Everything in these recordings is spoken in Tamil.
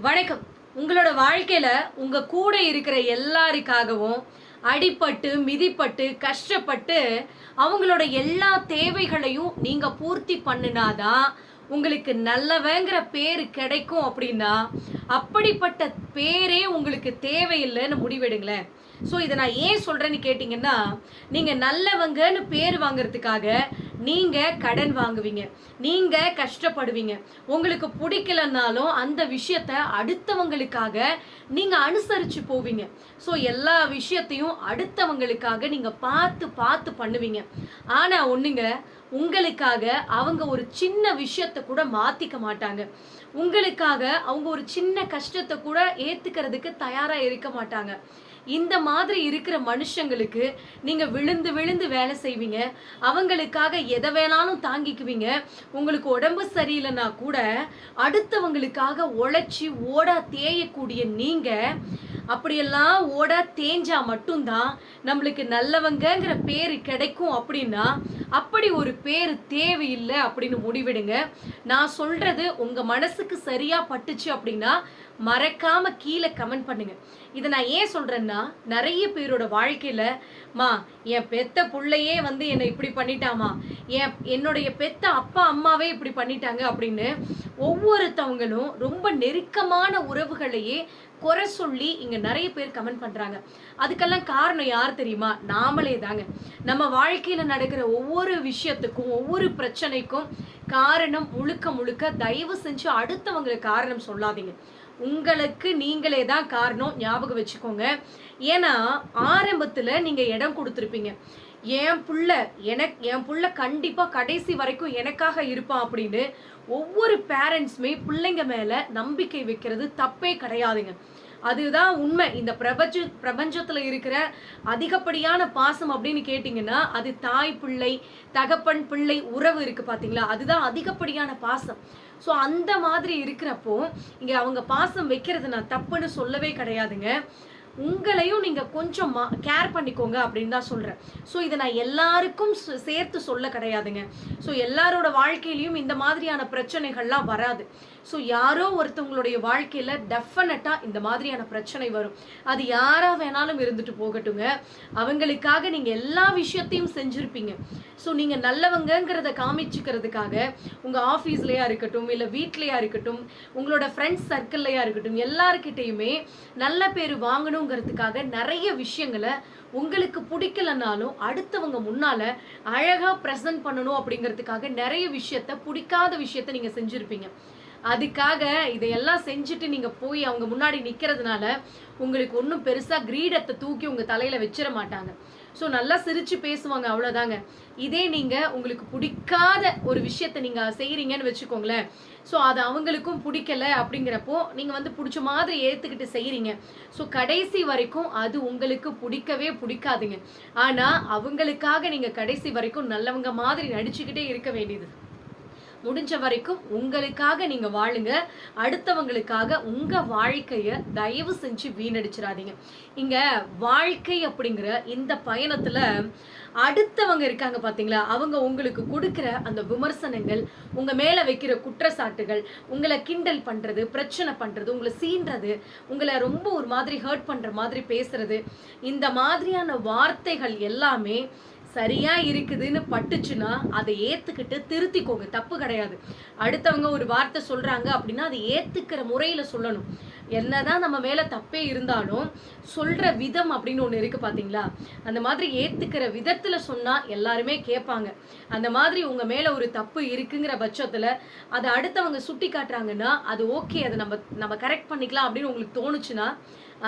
வணக்கம். உங்களோட வாழ்க்கையில உங்க கூட இருக்கிற எல்லாருக்காகவும் அடிப்பட்டு மிதிப்பட்டு கஷ்டப்பட்டு அவங்களோட எல்லா தேவைகளையும் நீங்க பூர்த்தி பண்ணினாதான் உங்களுக்கு நல்லவங்கிற பேர் கிடைக்கும் அப்படின்னா அப்படிப்பட்ட பேரே உங்களுக்கு தேவையில்லைன்னு முடிவெடுங்களேன். ஸோ இதை நான் ஏன் சொல்கிறேன்னு கேட்டிங்கன்னா நீங்கள் நல்லவங்கன்னு பேர் வாங்குறதுக்காக நீங்க கடன் வாங்குவீங்க. நீங்க கஷ்டப்படுவீங்க. உங்களுக்கு பிடிக்கலனாலும் அந்த விஷயத்த அடுத்தவங்களுக்காக நீங்க அனுசரிச்சு போவீங்க. ஸோ எல்லா விஷயத்தையும் அடுத்தவங்களுக்காக நீங்க பார்த்து பார்த்து பண்ணுவீங்க. ஆனா ஒண்ணுங்க உங்களுக்காக அவங்க ஒரு சின்ன விஷயத்த கூட மாத்திக்க மாட்டாங்க. உங்களுக்காக அவங்க ஒரு சின்ன கஷ்டத்தை கூட ஏத்துக்கிறதுக்கு தயாரா இருக்க மாட்டாங்க. இந்த மாதிரி இருக்கிற மனுஷங்களுக்கு நீங்க விழுந்து விழுந்து வேலை செய்வீங்க. அவங்களுக்காக எதை வேணாலும் தாங்கிக்குவீங்க. உங்களுக்கு உடம்பு சரியில்லைன்னா கூட அடுத்தவங்களுக்காக உழைச்சி ஓடா தேயக்கூடிய நீங்க அப்படியெல்லாம் ஓடா தேஞ்சா மட்டும்தான் நம்மளுக்கு நல்லவங்கங்கிற பேர் கிடைக்கும் அப்படின்னா அப்படி ஒரு பேர் தேவையில்லை அப்படின்னு முடிவிடுங்க. நான் சொல்றது உங்க மனசுக்கு சரியா பட்டுச்சு அப்படின்னா மறக்காம கீழே கமெண்ட் பண்ணுங்க. இதை நான் ஏன் சொல்றேன்னா நிறைய பேரோட வாழ்க்கையில மா என் பெத்த பிள்ளையே வந்து என்னை இப்படி பண்ணிட்டாமா என் என்னுடைய பெத்த அப்பா அம்மாவே இப்படி பண்ணிட்டாங்க அப்படின்னு ஒவ்வொருத்தவங்களும் ரொம்ப நெருக்கமான உறவுகளையே குறை சொல்லி இங்க நிறைய பேர் கமெண்ட் பண்றாங்க. அதுக்கெல்லாம் காரணம் யார் தெரியுமா? நாமளே தாங்க. நம்ம வாழ்க்கையில நடக்கிற ஒவ்வொரு விஷயத்துக்கும் ஒவ்வொரு பிரச்சனைக்கும் காரணம் முழுக்க முழுக்க தயவு செஞ்சு அடுத்தவங்களுக்கு காரணம் சொல்லாதீங்க. உங்களுக்கு நீங்களே தான் காரணம் ஞாபகம் வச்சுக்கோங்க. ஏன்னா ஆரம்பத்தில் நீங்கள் இடம் கொடுத்துருப்பீங்க. என் புள்ள எனக்கு என் புள்ள கண்டிப்பாக கடைசி வரைக்கும் எனக்காக இருப்பான் அப்படின்னு ஒவ்வொரு பேரண்ட்ஸுமே பிள்ளைங்க மேலே நம்பிக்கை வைக்கிறது தப்பே கிடையாதுங்க. அதுதான் உண்மை. இந்த பிரபஞ்ச பிரபஞ்சத்தில் இருக்கிற அதிகப்படியான பாசம் அப்படின்னு கேட்டிங்கன்னா அது தாய் பிள்ளை தகப்பன் பிள்ளை உறவு இருக்குது பார்த்தீங்களா அதுதான் அதிகப்படியான பாசம். ஸோ அந்த மாதிரி இருக்கிறப்போ இங்கே அவங்க பாசம் வைக்கிறது நான் தப்புன்னு சொல்லவே கிடையாதுங்க. உங்களையும் நீங்கள் கொஞ்சம் கேர் பண்ணிக்கோங்க அப்படின்னு தான் சொல்கிறேன் ஸோ இதை நான் எல்லாருக்கும் சேர்த்து சொல்ல கிடையாதுங்க. ஸோ எல்லாரோட வாழ்க்கையிலையும் இந்த மாதிரியான பிரச்சனைகள்லாம் வராது. ஸோ யாரோ ஒருத்தவங்களுடைய வாழ்க்கையில் டெஃபினட்டாக இந்த மாதிரியான பிரச்சனை வரும். அது யாராக வேணாலும் இருந்துட்டு போகட்டுங்க. அவங்களுக்காக நீங்கள் எல்லா விஷயத்தையும் செஞ்சுருப்பீங்க. ஸோ நீங்கள் நல்லவங்கங்கிறத காமிச்சுக்கிறதுக்காக உங்கள் ஆஃபீஸ்லையாக இருக்கட்டும் இல்லை வீட்லயா இருக்கட்டும் உங்களோட ஃப்ரெண்ட்ஸ் சர்க்கிள்லையாக இருக்கட்டும் எல்லாருக்கிட்டையுமே நல்ல பேர் வாங்கணுங்கிறதுக்காக நிறைய விஷயங்களை உங்களுக்கு பிடிக்கலனாலும் அடுத்தவங்க முன்னால் அழகாக ப்ரெசென்ட் பண்ணணும் அப்படிங்கிறதுக்காக நிறைய விஷயத்த பிடிக்காத விஷயத்த நீங்கள் செஞ்சுருப்பீங்க. அதுக்காக இதையெல்லாம் செஞ்சுட்டு நீங்கள் போய் அவங்க முன்னாடி நிற்கிறதுனால உங்களுக்கு ஒன்றும் பெருசாக கிரீடத்தை தூக்கி உங்கள் தலையில் வச்சிட மாட்டாங்க. ஸோ நல்லா சிரித்து பேசுவாங்க அவ்வளோதாங்க இதே நீங்கள் உங்களுக்கு பிடிக்காத ஒரு விஷயத்த நீங்கள் செய்கிறீங்கன்னு வச்சுக்கோங்களேன். ஸோ அது அவங்களுக்கும் பிடிக்கல அப்படிங்கிறப்போ நீங்கள் வந்து பிடிச்ச மாதிரி ஏற்றுக்கிட்டு செய்கிறீங்க ஸோ கடைசி வரைக்கும் அது உங்களுக்கு பிடிக்கவே பிடிக்காதுங்க. ஆனால் அவங்களுக்காக நீங்கள் கடைசி வரைக்கும் நல்லவங்க மாதிரி நடிச்சுக்கிட்டே இருக்க வேண்டியது. முடிஞ்ச வரைக்கும் உங்களுக்காக நீங்க வாழுங்க. அடுத்தவங்களுக்காக உங்க வாழ்க்கைய தயவு செஞ்சு வீணடிச்சிடாதீங்க. இங்க வாழ்க்கை அப்படிங்கிற இந்த பயணத்துல அடுத்தவங்க இருக்காங்க பாத்தீங்களா? அவங்க உங்களுக்கு கொடுக்குற அந்த விமர்சனங்கள் உங்க மேல வைக்கிற குற்றச்சாட்டுகள் உங்களை கிண்டல் பண்றது பிரச்சனை பண்றது உங்களை சீன்றது உங்களை ரொம்ப ஒரு மாதிரி ஹர்ட் பண்ற மாதிரி பேசுறது இந்த மாதிரியான வார்த்தைகள் எல்லாமே சரியா இருக்குதுன்னு பட்டுச்சுன்னா அதை ஏத்துக்கிட்டு திருத்திக்கோங்க. தப்பு கிடையாது. அடுத்தவங்க ஒரு வார்த்தை சொல்றாங்க அப்படின்னா அதை ஏத்துக்கிற முறையில சொல்லணும். என்னதான் நம்ம மேல தப்பே இருந்தாலும் சொல்ற விதம் அப்படின்னு ஒண்ணு இருக்கு பாத்தீங்களா? அந்த மாதிரி ஏத்துக்கிற விதத்துல சொன்னா எல்லாருமே கேட்பாங்க. அந்த மாதிரி உங்க மேல ஒரு தப்பு இருக்குங்கிற பட்சத்துல அதை அடுத்தவங்க சுட்டி காட்டுறாங்கன்னா அது ஓகே அதை நம்ம நம்ம கரெக்ட் பண்ணிக்கலாம் அப்படின்னு உங்களுக்கு தோணுச்சுன்னா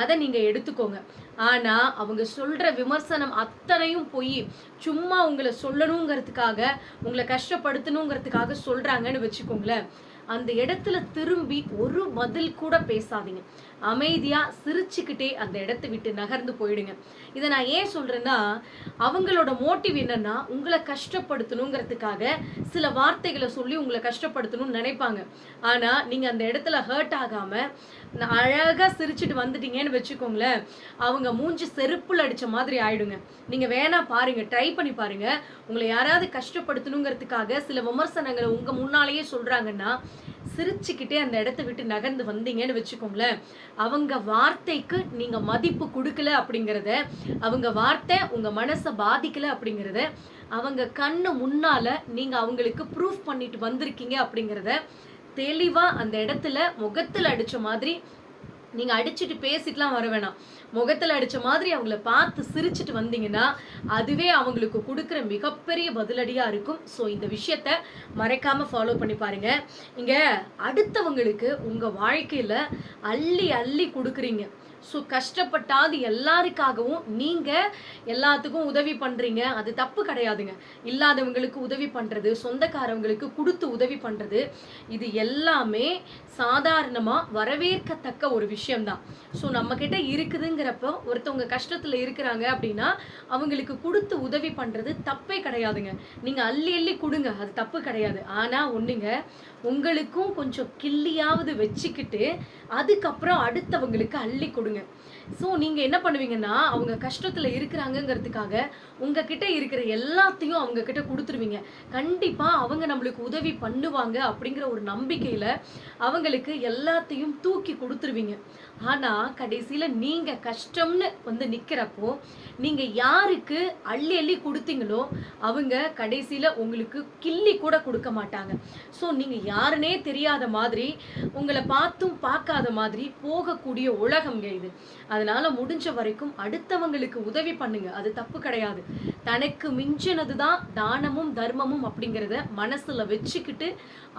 அதை நீங்கள் எடுத்துக்கோங்க. ஆனால் அவங்க சொல்கிற விமர்சனம் அத்தனையும் போய். சும்மா உங்களை சொல்லணுங்கிறதுக்காக உங்களை கஷ்டப்படுத்தணுங்கிறதுக்காக சொல்கிறாங்கன்னு வச்சுக்கோங்களேன். அந்த இடத்துல திரும்பி ஒரு பதில் கூட பேசாதீங்க. அமைதியாக சிரிச்சுக்கிட்டே அந்த இடத்தை விட்டு நகர்ந்து போயிடுங்க. இதை நான் ஏன் சொல்கிறேன்னா அவங்களோட மோட்டிவ் என்னன்னா உங்களை கஷ்டப்படுத்தணுங்கிறதுக்காக சில வார்த்தைகளை சொல்லி உங்களை கஷ்டப்படுத்தணும்னு நினைப்பாங்க. ஆனால் நீங்கள் அந்த இடத்துல ஹர்ட் ஆகாமல் அழகாக சிரிச்சுட்டு வந்துட்டீங்கன்னு வச்சுக்கோங்களேன் அவங்க மூஞ்சி செருப்புல அடித்த மாதிரி ஆயிடுங்க. நீங்கள் வேணா பாருங்கள் ட்ரை பண்ணி பாருங்கள் உங்களை யாராவது கஷ்டப்படுத்தணுங்கிறதுக்காக சில விமர்சனங்களை உங்கள் முன்னாலேயே சொல்கிறாங்கன்னா சிரிச்சுக்கிட்டே அந்த இடத்த விட்டு நகர்ந்து வந்தீங்கன்னு வச்சுக்கோங்களேன். அவங்க வார்த்தைக்கு நீங்கள் மதிப்பு கொடுக்கல அப்படிங்கிறத அவங்க வார்த்தை உங்கள் மனசை பாதிக்கல அப்படிங்கிறத அவங்க கண்ணு முன்னால நீங்கள் அவங்களுக்கு ப்ரூஃப் பண்ணிட்டு வந்திருக்கீங்க அப்படிங்கிறத தெளிவாக அந்த இடத்துல முகத்தில் அடித்த மாதிரி நீங்கள் அடிச்சுட்டு பேசிட்டுலாம் வர வேணாம். முகத்தில் அடித்த மாதிரி அவங்கள பார்த்து சிரிச்சுட்டு வந்தீங்கன்னா அதுவே அவங்களுக்கு கொடுக்குற மிகப்பெரிய பதிலடியாக இருக்கும். ஸோ இந்த விஷயத்த மறைக்காமல் ஃபாலோ பண்ணி பாருங்கள் இங்கே அடுத்தவங்களுக்கு உங்கள் வாழ்க்கையில் அள்ளி அள்ளி கொடுக்குறீங்க. ஸோ கஷ்டப்பட்டாது எல்லாருக்காகவும் நீங்கள் எல்லாத்துக்கும் உதவி பண்ணுறீங்க அது தப்பு கிடையாதுங்க. இல்லாதவங்களுக்கு உதவி பண்ணுறது சொந்தக்காரவங்களுக்கு கொடுத்து உதவி பண்ணுறது இது எல்லாமே சாதாரணமாக வரவேற்கத்தக்க ஒரு விஷயம்தான். ஸோ நம்மக்கிட்ட கிட்ட இருக்குதுங்கிறப்போ ஒருத்தவங்க கஷ்டத்தில் இருக்கிறாங்க அப்படின்னா அவங்களுக்கு கொடுத்து உதவி பண்ணுறது தப்பே கிடையாதுங்க. நீங்கள் அள்ளி அள்ளி கொடுங்க. அது தப்பு கிடையாது. ஆனால் ஒன்றுங்க உங்களுக்கும் கொஞ்சம் கிள்ளியாவது வச்சுக்கிட்டு அதுக்கப்புறம் அடுத்தவங்களுக்கு அள்ளி கொடுங்க. ஸோ நீங்கள் என்ன பண்ணுவீங்கன்னா அவங்க கஷ்டத்தில் இருக்கிறாங்கங்கிறதுக்காக உங்ககிட்ட இருக்கிற எல்லாத்தையும் அவங்க கிட்ட கொடுத்துருவீங்க. கண்டிப்பாக அவங்க நம்மளுக்கு உதவி பண்ணுவாங்க அப்படிங்கிற ஒரு நம்பிக்கையில் அவங்களுக்கு எல்லாத்தையும் தூக்கி கொடுத்துருவீங்க. ஆனா கடைசியில நீங்க கஷ்டம்னு வந்து நிக்கிறப்போ நீங்க யாருக்கு அள்ளி அள்ளி கொடுத்தீங்களோ அவங்க கடைசியில உங்களுக்கு கிள்ளி கூட கொடுக்க மாட்டாங்க. ஸோ நீங்க யாருனே தெரியாத மாதிரி உங்களை பார்த்தும் பார்க்காத மாதிரி போகக்கூடிய உலகம்ங்க இது. அதனால முடிஞ்ச வரைக்கும் அடுத்தவங்களுக்கு உதவி பண்ணுங்க. அது தப்பு கிடையாது. தனக்கு மிஞ்சினது தான் தானமும் தர்மமும் அப்படிங்கிறத மனசுல வச்சுக்கிட்டு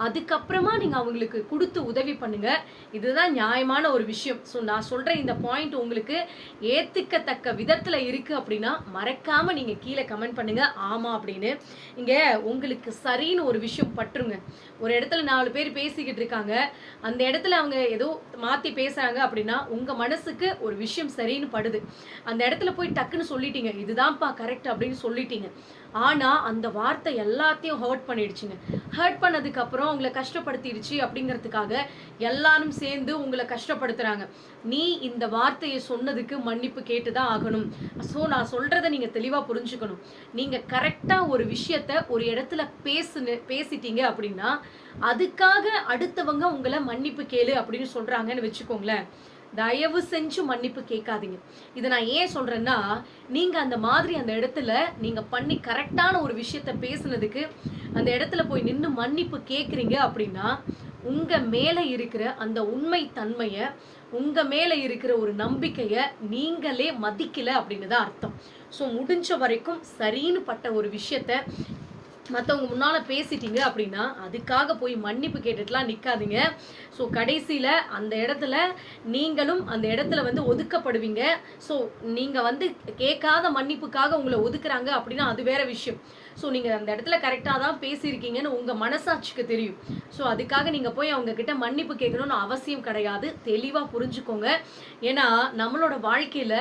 அதுக்கப்புறமா நீங்க அவங்களுக்கு கொடுத்து உதவி பண்ணுங்க. இதுதான் நியாயமான ஒரு விஷயம். ஸோ நான் சொல்கிற இந்த பாயிண்ட் உங்களுக்கு ஏற்றுக்கத்தக்க விதத்தில் இருக்குது அப்படின்னா மறக்காமல் நீங்கள் கீழே கமெண்ட் பண்ணுங்கள் ஆமாம் அப்படின்னு. இங்கே உங்களுக்கு சரின்னு ஒரு விஷயம் பற்றுங்க. ஒரு இடத்துல நாலு பேர் பேசிக்கிட்டு இருக்காங்க. அந்த இடத்துல அவங்க ஏதோ மாற்றி பேசுகிறாங்க அப்படின்னா உங்கள் மனசுக்கு ஒரு விஷயம் சரின்னு படுது. அந்த இடத்துல போய் டக்குன்னு சொல்லிட்டீங்க. இதுதான்ப்பா கரெக்ட் அப்படின்னு சொல்லிட்டீங்க. ஆனா அந்த வார்த்தை எல்லாத்தையும் ஹர்ட் பண்ணிடுச்சுங்க. ஹர்ட் பண்ணதுக்கு அப்புறம் உங்களை கஷ்டப்படுத்திடுச்சு அப்படிங்கிறதுக்காக எல்லாரும் சேர்ந்து உங்களை கஷ்டப்படுத்துறாங்க. நீ இந்த வார்த்தையை சொன்னதுக்கு மன்னிப்பு கேட்டு தான் ஆகணும். ஸோ நான் சொல்றதை நீங்க தெளிவா புரிஞ்சுக்கணும். நீங்க கரெக்டா ஒரு விஷயத்த ஒரு இடத்துல பேசுன பேசிட்டீங்க அப்படின்னா அதுக்காக அடுத்தவங்க உங்களை மன்னிப்பு கேளு அப்படின்னு சொல்றாங்கன்னு வச்சுக்கோங்களேன். தயவு செஞ்சு மன்னிப்பு கேட்காதீங்க. இதை நான் ஏன் சொல்கிறேன்னா நீங்கள் அந்த மாதிரி அந்த இடத்துல நீங்கள் பண்ணி கரெக்டான ஒரு விஷயத்த பேசுனதுக்கு அந்த இடத்துல போய் நின்று மன்னிப்பு கேட்குறீங்க அப்படின்னா உங்கள் மேலே இருக்கிற அந்த உண்மை தன்மையை உங்கள் மேலே இருக்கிற ஒரு நம்பிக்கையை நீங்களே மதிக்கலை அப்படின்னு தான் அர்த்தம். ஸோ முடிஞ்ச வரைக்கும் சரின்னு பட்ட ஒரு விஷயத்த மற்றவங்க முன்னால் பேசிட்டீங்க அப்படின்னா அதுக்காக போய் மன்னிப்பு கேட்டுட்டுலாம் நிற்காதீங்க ஸோ கடைசியில் அந்த இடத்துல நீங்களும் அந்த இடத்துல வந்து ஒதுக்கப்படுவீங்க. ஸோ நீங்கள் வந்து கேட்காத மன்னிப்புக்காக உங்களை ஒதுக்குறாங்க அப்படின்னா அது வேற விஷயம். ஸோ நீங்கள் அந்த இடத்துல கரெக்டாக தான் பேசியிருக்கீங்கன்னு உங்கள் மனசாட்சிக்கு தெரியும். ஸோ அதுக்காக நீங்கள் போய் அவங்கக்கிட்ட மன்னிப்பு கேட்கணும்னு அவசியம் கிடையாது. தெளிவாக புரிஞ்சுக்கோங்க. ஏன்னா நம்மளோட வாழ்க்கையில்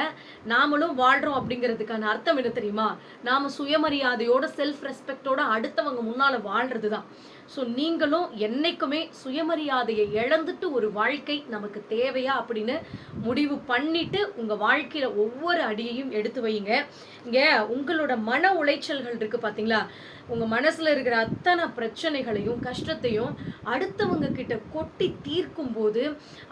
நாமளும் வாழ்கிறோம் அப்படிங்கிறதுக்கான அர்த்தம் என்ன தெரியுமா? நாம் சுயமரியாதையோட செல்ஃப் ரெஸ்பெக்டோட அடுத்தவங்க முன்னால் வாழ்றது தான் ஸோ நீங்களும் என்னைக்குமே சுயமரியாதையை இழந்துட்டு ஒரு வாழ்க்கை நமக்கு தேவையா அப்படின்னு முடிவு பண்ணிட்டு உங்கள் வாழ்க்கையில் ஒவ்வொரு அடியையும் எடுத்து வைங்க இங்கே உங்களோட மன உளைச்சல்கள் இருக்குது இருக்கு பாத்தீங்களா உங்கள் மனசில் இருக்கிற அத்தனை பிரச்சனைகளையும் கஷ்டத்தையும் அடுத்தவங்க கிட்ட கொட்டி தீர்க்கும் போது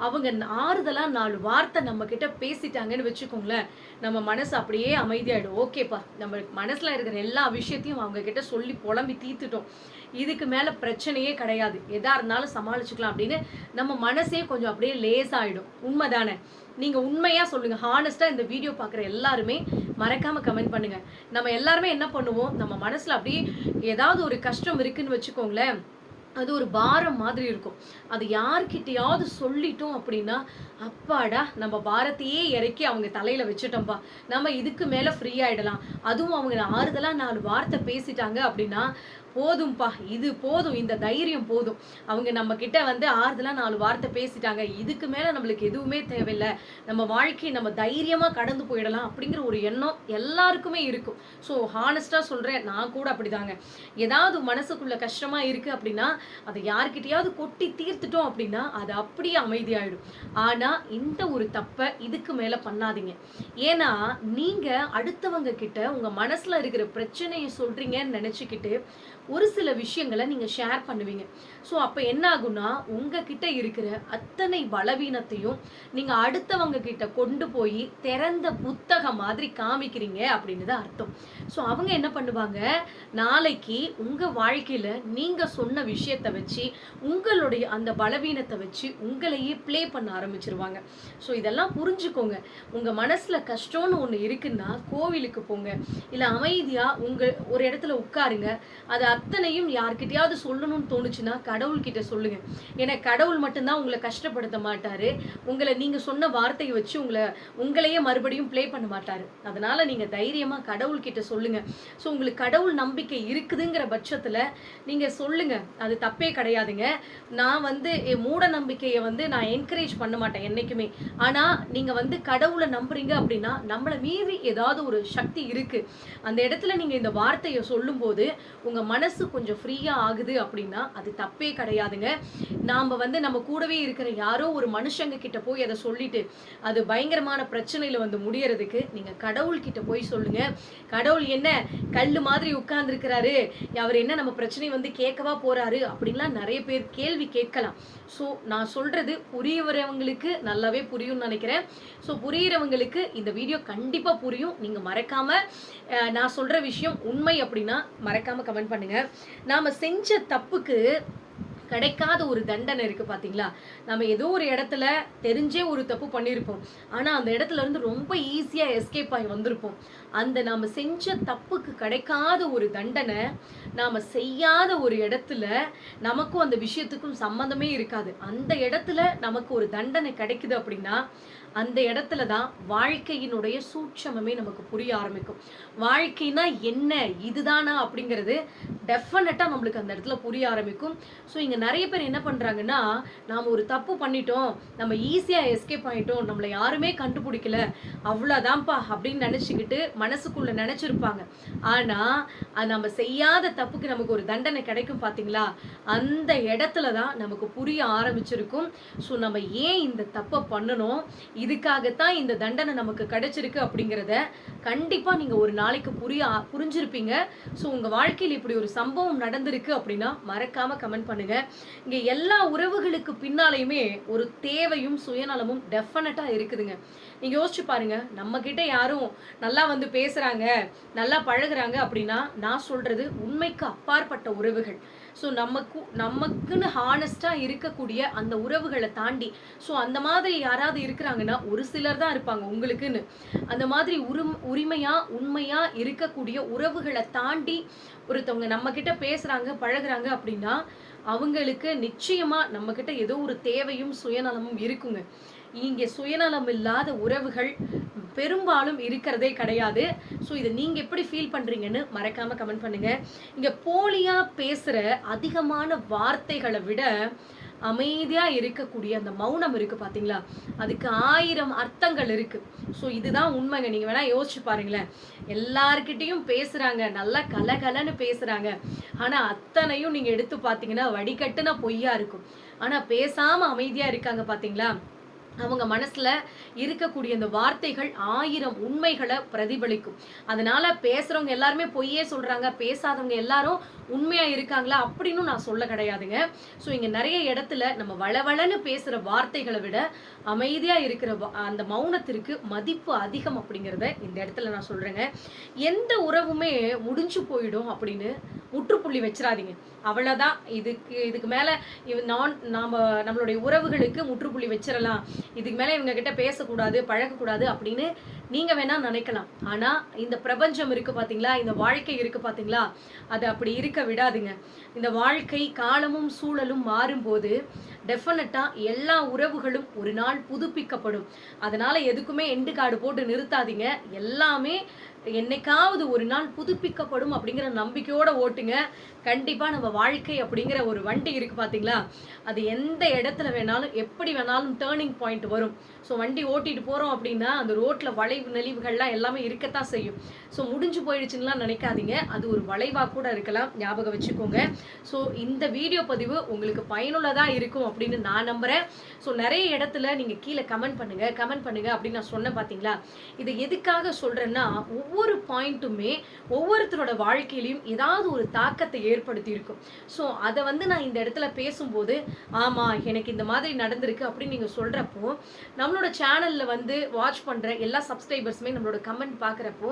அவங்க ஆறுதலாக நாலு வார்த்தை நம்ம கிட்ட பேசிட்டாங்கன்னு வச்சுக்கோங்களேன் நம்ம மனசு அப்படியே அமைதியாயிடும். ஓகேப்பா நம்ம மனசில் இருக்கிற எல்லா விஷயத்தையும் அவங்க கிட்ட சொல்லி புலம்பி தீர்த்துட்டோம். இதுக்கு மேலே பிரச்சனையே கிடையாது. எதாக இருந்தாலும் சமாளிச்சுக்கலாம் அப்படின்னு நம்ம மனசே கொஞ்சம் அப்படியே லேசாகிடும் உண்மை தானே நீங்கள் உண்மையாக சொல்லுங்கள் ஹானஸ்ட்டாக இந்த வீடியோ பார்க்குற எல்லாருமே மறக்காமல் கமெண்ட் பண்ணுங்கள் நம்ம எல்லாருமே என்ன பண்ணுவோம்? நம்ம மனசில் அப்படியே ஏதாவது ஒரு கஷ்டம் இருக்குன்னு வச்சுக்கோங்களேன். அது ஒரு பாரம் மாதிரி இருக்கும். அது யார்கிட்டயாவது சொல்லிட்டோம் அப்படின்னா அப்பாடா நம்ம பாரத்தையே இறக்கி அவங்க தலையில வச்சுட்டோம்ப்பா நம்ம இதுக்கு மேல ஃப்ரீ ஆயிடலாம். அதுவும் அவங்க ஆறுதலா நாலு வார்த்தை பேசிட்டாங்க அப்படின்னா போதும்பா இது போதும் இந்த தைரியம் போதும். அவங்க நம்ம கிட்ட வந்து ஆறுதலாக நாலு வார்த்தை பேசிட்டாங்க. இதுக்கு மேலே நம்மளுக்கு எதுவுமே தேவையில்லை. நம்ம வாழ்க்கையை நம்ம தைரியமாக கடந்து போயிடலாம் அப்படிங்கிற ஒரு எண்ணம் எல்லாருக்குமே இருக்கும். ஸோ ஹானஸ்டா சொல்கிறேன் நான் கூட அப்படிதாங்க. ஏதாவது மனசுக்குள்ள கஷ்டமாக இருக்குது அப்படின்னா அதை யார்கிட்டயாவது கொட்டி தீர்த்துட்டோம் அப்படின்னா அது அப்படியே அமைதியாயிடும். ஆனால் இந்த ஒரு தப்பை இதுக்கு மேலே பண்ணாதீங்க. ஏன்னா நீங்கள் அடுத்தவங்க கிட்ட உங்கள் மனசில் இருக்கிற பிரச்சனையை சொல்கிறீங்கன்னு நினச்சிக்கிட்டு ஒரு சில விஷயங்களை நீங்கள் ஷேர் பண்ணுவீங்க. ஸோ அப்போ என்ன ஆகும்னா உங்ககிட்ட இருக்கிற அத்தனை பலவீனத்தையும் நீங்கள் அடுத்தவங்க கிட்ட கொண்டு போய் திறந்த புத்தகம் மாதிரி காமிக்கிறீங்க அப்படின்னு தான் அர்த்தம். ஸோ அவங்க என்ன பண்ணுவாங்க? நாளைக்கு உங்கள் வாழ்க்கையில் நீங்கள் சொன்ன விஷயத்தை வச்சு உங்களுடைய அந்த பலவீனத்தை வச்சு உங்களையே ப்ளே பண்ண ஆரம்பிச்சிருவாங்க. ஸோ இதெல்லாம் புரிஞ்சுக்கோங்க. உங்கள் மனசில் கஷ்டம்னு ஒன்று இருக்குன்னா கோவிலுக்கு போங்க. இல்லை அமைதியாக உங்கள் ஒரு இடத்துல உட்காருங்க. அதை அத்தனையும் யார்கிட்டயாவது சொல்லணும்னு தோணுச்சுன்னா கடவுள்கிட்ட சொல்லுங்க. ஏன்னா கடவுள் மட்டும்தான் உங்களை கஷ்டப்படுத்த மாட்டாரு. உங்களை நீங்க சொன்ன வார்த்தையை வச்சு உங்களை உங்களையே மறுபடியும் ப்ளே பண்ண மாட்டாரு. அதனால நீங்க தைரியமா கடவுள்கிட்ட சொல்லுங்க. ஸோ உங்களுக்கு கடவுள் நம்பிக்கை இருக்குதுங்கிற பட்சத்துல நீங்க சொல்லுங்க. அது தப்பே கிடையாதுங்க. நான் வந்து என் மூட நம்பிக்கையை வந்து நான் என்கரேஜ் பண்ண மாட்டேன் என்னைக்குமே. ஆனா நீங்க வந்து கடவுளை நம்புறீங்க அப்படின்னா நம்மளை மீறி ஏதாவது ஒரு சக்தி இருக்கு. அந்த இடத்துல நீங்க இந்த வார்த்தையை சொல்லும்போது உங்க மனசு கொஞ்சம் ஃப்ரீயாக ஆகுது அப்படின்னா அது தப்பே கிடையாதுங்க. நாம் வந்து நம்ம கூடவே இருக்கிற யாரோ ஒரு மனுஷங்க கிட்ட போய் அதை சொல்லிட்டு அது பயங்கரமான பிரச்சனையில் வந்து முடியறதுக்கு நீங்கள் கடவுள்கிட்ட போய் சொல்லுங்க. கடவுள் என்ன கல் மாதிரி உட்கார்ந்துருக்கிறாரு. அவர் என்ன நம்ம பிரச்சனை வந்து கேட்கவா போகிறாரு அப்படின்லாம் நிறைய பேர் கேள்வி கேட்கலாம். ஸோ நான் சொல்கிறது புரியவரவங்களுக்கு நல்லாவே புரியும்னு நினைக்கிறேன். ஸோ புரியிறவங்களுக்கு இந்த வீடியோ கண்டிப்பாக புரியும். நீங்கள் மறக்காமல் நான் சொல்கிற விஷயம் உண்மை அப்படின்னா மறக்காமல் கமெண்ட் பாருங்க. நாம செஞ்ச தப்புக்கு கிடைக்காத ஒரு தண்டனை இருக்கு பாத்தீங்களா? நம்ம ஏதோ ஒரு இடத்துல தெரிஞ்சே ஒரு தப்பு பண்ணியிருப்போம் ஆனா அந்த இடத்துல இருந்து ரொம்ப ஈஸியா எஸ்கேப் ஆகி வந்திருப்போம். அந்த நாம செஞ்ச தப்புக்கு கிடைக்காத ஒரு தண்டனை நாம செய்யாத ஒரு இடத்துல நமக்கும் அந்த விஷயத்துக்கும் சம்மந்தமே இருக்காது. அந்த இடத்துல நமக்கு ஒரு தண்டனை கிடைக்குது அப்படின்னா அந்த இடத்துல தான் வாழ்க்கையினுடைய சூட்சமமே நமக்கு புரிய ஆரம்பிக்கும். வாழ்க்கைனா என்ன இதுதானா அப்படிங்கிறது டெஃபினட்டாக நம்மளுக்கு அந்த இடத்துல புரிய ஆரம்பிக்கும். ஸோ இங்கே நிறைய பேர் என்ன பண்ணுறாங்கன்னா நாம் ஒரு தப்பு பண்ணிட்டோம் நம்ம ஈஸியாக எஸ்கேப் ஆகிட்டோம் நம்மளை யாருமே கண்டுபிடிக்கல அவ்வளோதான்ப்பா அப்படின்னு நினச்சிக்கிட்டு மனசுக்குள்ளே நினச்சிருப்பாங்க. ஆனால் அது நம்ம செய்யாத தப்புக்கு நமக்கு ஒரு தண்டனை கிடைக்கும் பார்த்தீங்களா அந்த இடத்துல தான் நமக்கு புரிய ஆரம்பிச்சிருக்கும். ஸோ நம்ம ஏன் இந்த தப்பை பண்ணணும்? இதுக்காகத்தான் இந்த தண்டனை நமக்கு கிடைச்சிருக்கு அப்படிங்கிறத கண்டிப்பாக நீங்கள் ஒரு நாளைக்கு புரிய புரிஞ்சிருப்பீங்க. ஸோ உங்கள் வாழ்க்கையில் இப்படி ஒரு சம்பவம் நடந்திருக்கு அப்படின்னா மறக்காமல் கமெண்ட் பண்ணுங்கள் இங்கே எல்லா உறவுகளுக்கு பின்னாலையுமே ஒரு தேவையும் சுயநலமும் டெஃபினட்டாக இருக்குதுங்க. நீங்கள் யோசிச்சு பாருங்க நம்ம கிட்ட யாரும் நல்லா வந்து பேசுகிறாங்க நல்லா பழகுறாங்க அப்படின்னா நான் சொல்கிறது உண்மைக்கு அப்பாற்பட்ட உறவுகள். ஸோ நமக்கு நமக்குன்னு ஹானஸ்டாக இருக்கக்கூடிய அந்த உறவுகளை தாண்டி ஸோ அந்த மாதிரி யாராவது இருக்கிறாங்கன்னா ஒரு சிலர் தான் இருப்பாங்க உங்களுக்குன்னு. அந்த மாதிரி உரிம் உரிமையாக உண்மையாக இருக்கக்கூடிய உறவுகளை தாண்டி ஒருத்தவங்க நம்மக்கிட்ட பேசுகிறாங்க பழகுறாங்க அப்படின்னா அவங்களுக்கு நிச்சயமாக நம்மக்கிட்ட ஏதோ ஒரு தேவையும் சுயநலமும் இருக்குங்க. இங்கே சுயநலம் இல்லாத உறவுகள் பெரும்பாலும் இருக்கிறதே கிடையாது. ஸோ இதை நீங்கள் எப்படி ஃபீல் பண்ணுறீங்கன்னு மறக்காம கமெண்ட் பண்ணுங்க. இங்கே போலியா பேசுகிற அதிகமான வார்த்தைகளை விட அமைதியாக இருக்கக்கூடிய அந்த மௌனம் இருக்குது பார்த்தீங்களா அதுக்கு ஆயிரம் அர்த்தங்கள் இருக்குது ஸோ இதுதான் உண்மைங்க. நீங்கள் வேணால் யோசிச்சு பாருங்களேன். எல்லார்கிட்டேயும் பேசுகிறாங்க நல்லா கலகலன்னு பேசுகிறாங்க ஆனால் அத்தனையும் நீங்கள் எடுத்து பார்த்தீங்கன்னா வடிகட்டுனா பொய்யா இருக்கும். ஆனால் பேசாமல் அமைதியாக இருக்காங்க பார்த்தீங்களா அவங்க மனசில் இருக்கக்கூடிய அந்த வார்த்தைகள் ஆயிரம் உண்மைகளை பிரதிபலிக்கும். அதனால் பேசுகிறவங்க எல்லாருமே பொய்யே சொல்கிறாங்க பேசாதவங்க எல்லாரும் உண்மையாக இருக்காங்களா அப்படின்னு நான் சொல்ல கிடையாதுங்க. ஸோ இங்கே நிறைய இடத்துல நம்ம வளவளன்னு பேசுகிற வார்த்தைகளை விட அமைதியாக இருக்கிற அந்த மௌனத்திற்கு மதிப்பு அதிகம் அப்படிங்கிறத இந்த இடத்துல நான் சொல்கிறேங்க எந்த உறவுமே முடிஞ்சு போயிடும் அப்படின்னு முற்றுப்புள்ளி வச்சிடாதீங்க அவ்வளோதான் இதுக்கு இதுக்கு மேலே நான் நாம் நம்மளுடைய உறவுகளுக்கு முற்றுப்புள்ளி வச்சிடலாம் இதுக்கு மேலே இவங்க கிட்ட பேசக்கூடாது பழகக்கூடாது அப்படின்னு நீங்க வேணா நினைக்கலாம். ஆனா இந்த பிரபஞ்சம் இருக்கு பாத்தீங்களா? இந்த வாழ்க்கை இருக்கு பாத்தீங்களா? அது அப்படி இருக்க விடாதுங்க. இந்த வாழ்க்கை காலமும் சூழலும் மாறும்போது டெஃபினட்டாக எல்லா உறவுகளும் ஒரு நாள் புதுப்பிக்கப்படும். அதனால எதுக்குமே எண்டு கார்டு போட்டு நிறுத்தாதீங்க. எல்லாமே என்னைக்காவது ஒரு நாள் புதுப்பிக்கப்படும் அப்படிங்கிற நம்பிக்கையோட ஓட்டுங்க. கண்டிப்பா நம்ம வாழ்க்கை அப்படிங்கிற ஒரு வண்டி இருக்கு பாத்தீங்களா? அது எந்த இடத்துல வேணாலும் எப்படி வேணாலும் டேர்னிங் பாயிண்ட் வரும். ஸோ வண்டி ஓட்டிட்டு போறோம் அப்படின்னா அந்த ரோட்ல வளைவு நெளிவுகள்லாம் எல்லாமே இருக்கத்தான் செய்யும். ஸோ முடிஞ்சு போயிடுச்சுன்னுலாம் நினைக்காதீங்க. அது ஒரு வளைவா கூட இருக்கலாம். ஞாபகம் வச்சுக்கோங்க. ஸோ இந்த வீடியோ பதிவு உங்களுக்கு பயனுள்ளதா இருக்கும் அப்படின்னு நான் நம்புறேன். ஸோ நிறைய இடத்துல நீங்க கீழே கமெண்ட் பண்ணுங்க. கமெண்ட் பண்ணுங்க அப்படின்னு நான் சொன்னேன் பாத்தீங்களா? இது எதுக்காக சொல்றேன்னா ஒவ்வொரு ஒவ்வொரு பாயிண்ட்டுமே ஒவ்வொருத்தரோட வாழ்க்கையிலையும் ஏதாவது ஒரு தாக்கத்தை ஏற்படுத்தி இருக்கும் ஸோ அதை வந்து நான் இந்த இடத்துல பேசும்போது ஆமாம் எனக்கு இந்த மாதிரி நடந்திருக்கு அப்படின்னு நீங்கள் சொல்கிறப்போ நம்மளோட சேனலில் வந்து வாட்ச் பண்ணுற எல்லா சப்ஸ்கிரைபர்ஸுமே நம்மளோட கமெண்ட் பார்க்குறப்போ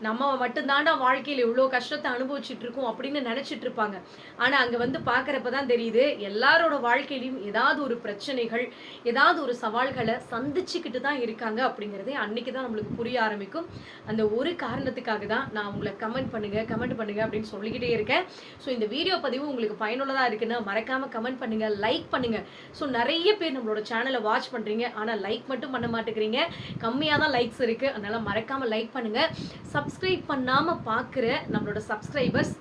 நம்ம மட்டும்தாண்டா வாழ்க்கையில் இவ்வளோ கஷ்டத்தை அனுபவிச்சுட்டு இருக்கோம் அப்படின்னு நினச்சிட்டு இருப்பாங்க ஆனால் அங்கே வந்து பார்க்குறப்ப தான் தெரியுது எல்லாரோட வாழ்க்கையிலையும் ஏதாவது ஒரு பிரச்சனைகள் ஏதாவது ஒரு சவால்களை சந்திச்சுக்கிட்டு தான் இருக்காங்க அப்படிங்கிறதே அன்னைக்கு தான் நம்மளுக்கு புரிய ஆரம்பிக்கும். அந்த ஒரு காரணத்துக்காக தான் நான் உங்களை கமெண்ட் பண்ணுங்க கமெண்ட் பண்ணுங்க அப்படின்னு சொல்லிக்கிட்டே இருக்கேன். ஸோ இந்த வீடியோ பதிவு உங்களுக்கு பயனுள்ளதாக இருக்குன்னா மறக்காம கமெண்ட் பண்ணுங்க லைக் பண்ணுங்க. ஸோ நிறைய பேர் நம்மளோட சேனலை வாட்ச் பண்ணுறீங்க ஆனால் லைக் மட்டும் பண்ண மாட்டேங்கிறீங்க. கம்மியாக தான் லைக்ஸ் இருக்குது அதனால மறக்காம லைக் பண்ணுங்க. சப்ஸ்கிரைப் பண்ணாமல் பார்க்குற நம்மளோட சப்ஸ்கிரைபர்ஸ்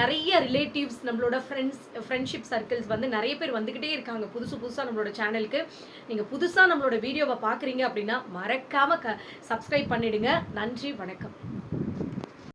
நிறைய ரிலேட்டிவ்ஸ் நம்மளோட ஃப்ரெண்ட்ஸ் ஃப்ரெண்ட்ஷிப் சர்க்கிள்ஸ் வந்து நிறைய பேர் வந்துக்கிட்டே இருக்காங்க. புதுசு புதுசாக நம்மளோட சேனலுக்கு நீங்கள் புதுசாக நம்மளோட வீடியோவை பார்க்குறீங்க அப்படின்னா மறக்காமல் க சப்ஸ்கிரைப் பண்ணிடுங்க. நன்றி வணக்கம்.